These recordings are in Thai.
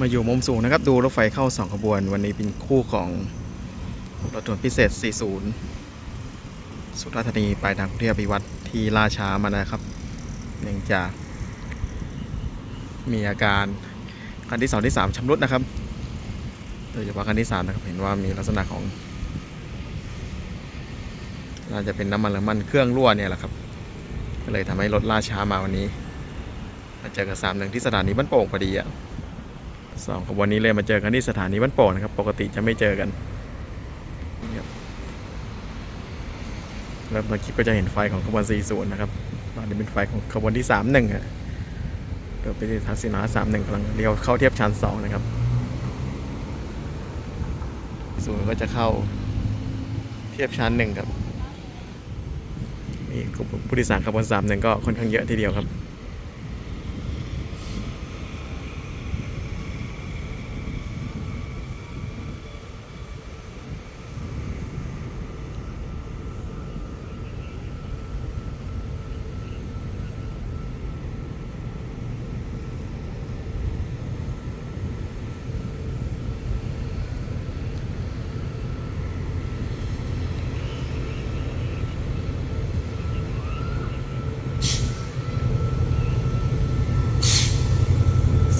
มาอยู่มุมสูงนะครับ ดูรถไฟเข้าสองขบวน วันนี้เป็นคู่ของรถด่วนพิเศษ 40 สุราษฎร์ธานีไปทางกรุงเทพอภิวัตรที่ล่าช้ามานะครับ เนื่องจากมีอาการคันที่สองที่สามชำรุดนะครับ โดยเฉพาะคันที่สามนะครับ เห็นว่ามีลักษณะของ น่าจะเป็นน้ำมันหรือมันเครื่องรั่วเนี่ยแหละครับ ก็เลยทำให้รถล่าช้ามาวันนี้มาเจอกับสามหนึ่งที่สถานีบ้านโป่งพอดีอะ สองขบวนนี้เลยมาเจอกันที่สถานีบ้านโป่งนะครับ ปกติจะไม่เจอกันแล้วเมื่อกี้ก็จะเห็นไฟของขบวน 40 นะครับ ตอนนี้เป็นไฟของขบวนที่ 31ฮะเดี๋ยวไปที่ทักษิณา31กำลังเลี้ยวเข้าเทียบชั้น 2 นะครับศูนย์ก็จะเข้าเทียบชั้นหนึ่งครับมีผู้โดยสารขบวนสามหนึ่งก็ค่อนข้างเยอะทีเดียวครับ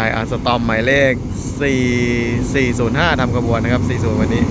ายอาร์สตอมหมายเลข 4 405ทำกระบวนนะครับ 40 วันนี้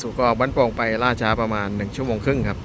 สุก็ออกบ้านโป่งไปล่าช้าประมาณ 1 ชั่วโมงครึ่งครับ